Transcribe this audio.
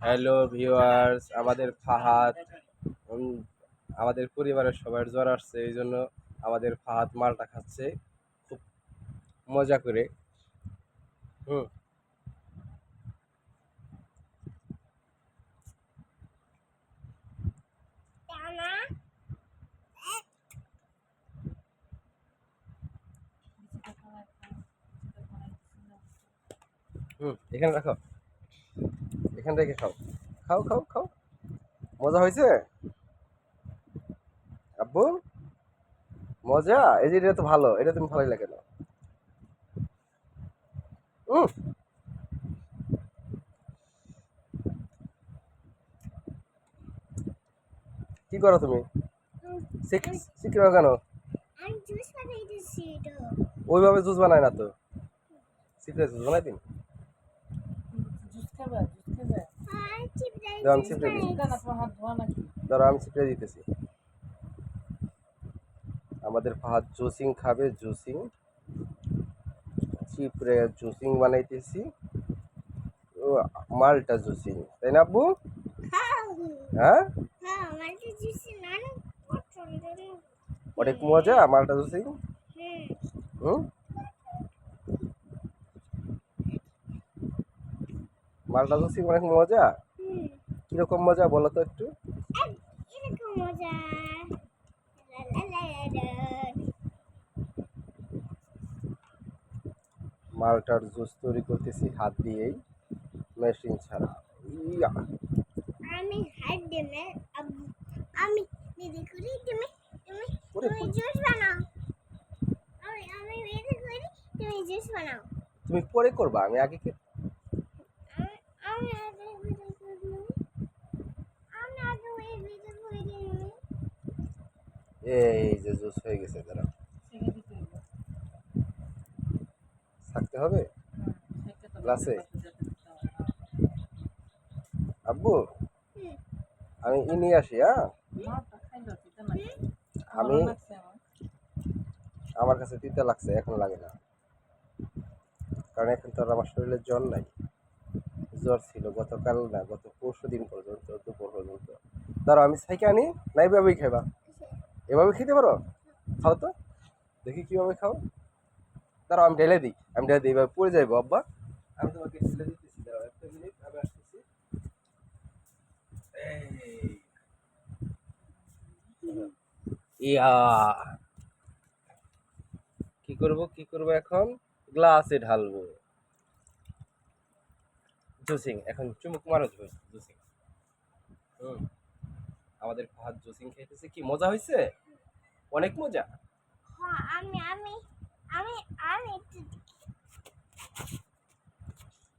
Hello viewers আমাদের ফাহাদ আমাদের পরিবারের সবার জ্বর আসছে, এই জন্য আমাদের ফাহাদ মালটা খাচ্ছে। খুব মজা করে। হুম। হুম, এখানে রাখো। এখান থেকে খাও। খাও খাও খাও। মজা হয়েছে? আব্বু? মজা? এই যে এটা তো ভালো এটা তুমি ভালোই লাগে না। উম। কি করো তুমি? কেন আমি জুস বানাইতেছি তো ওইভাবে জুস বানায় না তো। শিখলে জুস বানাই দিন। জুস খাবে জুস খাবে আর চিপড়াই দাও আমি ধরো আমি চিপড়ে দিতেছি। আমাদের ফাহাদ জুসিং খাবে জুসিং। চিপড়ে জুসিং বানাইতেছি। ও মালটা জুসিং তাই না আব্বু? হ্যাঁ? হ্যাঁ অনেক মজা মালটা জুসিং? হুম। হুম? মালটা জুসিং অনেক মজা? কীরকম মজা বলো তো একটু? মজা? মালটার জুস তৈরি করতেছি হাত দিয়েই মেশিন ছাড়া। আমি হাত আমি দিদি করি তুমি তুমি ওরে তুমি জুস বানাও। আমি আমি দিদি করি তুমি জুস বানাও। তুমি পরে করবা আমি আগে কি আমি আমি আগে ভিডিও করি আমি আগে ওই ভিডিও করি এই যে জুস হয়ে গেছে হবে। থাকতে হবে? দিতে হবে। আব্বু আমি ই নিয়ে আসি হ্যাঁ? আমি আমার। কাছে তিতে লাগছে এখন লাগে না। কারণ এখন তো আর আমার শরীরে জ্বর নাই। জ্বর ছিল গতকাল না গত পরশু দিন পর্যন্ত দুপুর পর্যন্ত। ধরো আমি সাইকে আনি না এইভাবেই খাইবা। এভাবে খেতে পারো? খাও তো। দেখি কীভাবে খাও। দাঁড়াও, আমি ঢেলে দিই, আমি ঢেলে দিই, এভাবে পড়ে যাইবো, আব্বা। আমি তোমাকে ঢেলে দিতেছি একটা মিনিট আমি আসতেছি। ইয়া। কি করব কি করব এখন? গ্লাসে ঢালবো। জুসিং, এখন চুমুক মারো, জুসিং। আমাদের ফাহাদ জুসিং খাইতেছে। কি মজা হয়েছে অনেক মজা। হ্যাঁ আমি আমি আমি আমি